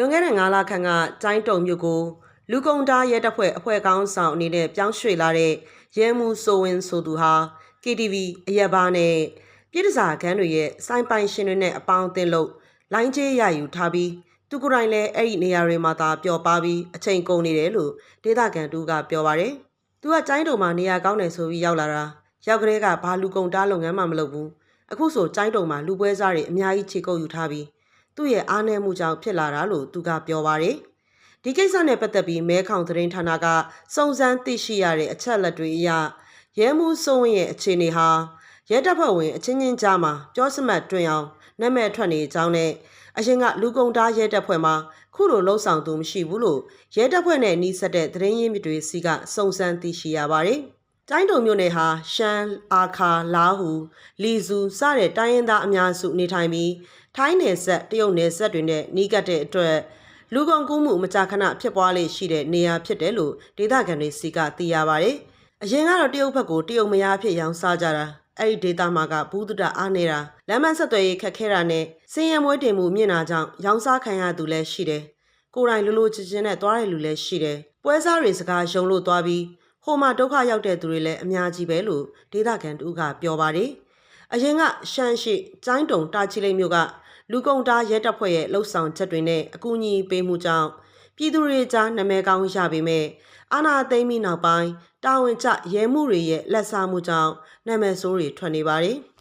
လွန်ခဲ့တဲ့9လခန့်ကကျိုင်းတုံမြို့ကိုလူကုန်တားရဲတပ်ဖွဲ့အဖွဲ့ကောင်းဆောင်အနေနဲ့ပြောင်းရွှေ့လာတဲ့ရဲမှုစိုးဝင်းဆိုသူဟာ KTV အရက်ဘားနဲ့ပြည်တစားခန်းတွေရဲ့စိုင်းပိုင်ရှင်တွေနဲ့အပေါင်းအသင်းလို့လိုင်းချေးရယူထားပြီးသူကိုယ်တိုင်လည်းအဲ့ဒီနေရာတွေမှာသာပျော်ပါပြီးအချိန်ကုန်နေတယ်လို့ဒေသခံတူကပြောပါတယ်။သူကကျိုင်းတုံမှာနေရာကောင်းတယ်ဆိုပြီးရောက်လာတာရောက်ကလေးကဘာလူကုန်တားလုပ်ငန်းမှမလုပ်ဘူး။အခုဆိုကျိုင်းတုံမှာလူပွဲစားတွေအများကြီးခြေကုပ်ယူထားပြီး သူ့ရဲ့အားနည်းမှုကြောင့်ဖြစ်လာတာလို့သူကပြောပါတယ်။ဒီကိစ္စနဲ့ပတ်သက်ပြီးမဲခေါင်သတင်းဌာနကစုံစမ်းသိရှိရတဲ့အချက်အလက်တွေအရရဲမှုစိုးဝင်းရဲ့အခြေအနေဟာရဲတပ်ဖွဲ့ဝင်အချင်းချင်းကြားမှာပြောစမှတ်တွင်အောင်နာမည်ထွက်နေကြောင်းနဲ့အရင်ကလူကုန်တားရဲတပ်ဖွဲ့မှာခုလိုလှုပ်ဆောင်သူမရှိဘူးလို့ရဲတပ်ဖွဲ့နဲ့နှီးဆက်တဲ့သတင်းရင်းမြစ်တွေစီကစုံစမ်းသိရှိရပါတယ်။ တိုင်းတုံမြို့နယ်ဟာရှမ်းအာခါလာဟူလီဇူစတဲ့တိုင်းရင်းသားအများစုနေထိုင်ပြီးထိုင်းနယ်ဆက်တရုတ်နယ်ဆက်တွေနဲ့နှီးကပ်တဲ့အတွက်လူကုန်ကူးမှုမကြာခဏဖြစ်ပွားလေရှိတဲ့နေရာဖြစ်တယ်လို့ဒေသခံတွေစီကသိရပါတယ်။အရင်ကတော့တရုတ်ဘက်ကိုတရုတ်မယားဖြစ်ရောင်းစားကြတာအဲ့ဒီဒေတာမှာကဘူးတုဒအားနေတာလမ်းမဆက်သွယ်ရေးခက်ခဲတာနဲ့စင်ရမွေးတင်မှုမြင့်တာကြောင့်ရောင်းစားခံရသူလည်းရှိတယ်။ကိုယ်တိုင်လိုလိုချင်ချင်နဲ့သွားတဲ့လူလည်းရှိတယ်။ပွဲစားတွေစကားယုံလို့သွားပြီး ဟိုမှာဒုက္ခရောက်တဲ့သူတွေလည်းအများကြီးပဲလို့ဒေသခံတူကပြောပါတယ်။အရင်ကရှမ်းရှိကျိုင်းတုံတာချီလိတ်မြို့ကလူကုန်တားရဲတပ်ဖွဲ့ရဲ့လှုပ်ဆောင်ချက်တွေနဲ့အကူအညီပေးမှုကြောင့်ပြည်သူတွေကြားနာမည်ကောင်းရပေမဲ့အာနာသိမ့်ပြီးနောက်ပိုင်းတာဝန်ကျရဲမှုတွေရဲ့လက်စားမှုကြောင့်နာမည်ဆိုးတွေထွက်နေပါတယ်။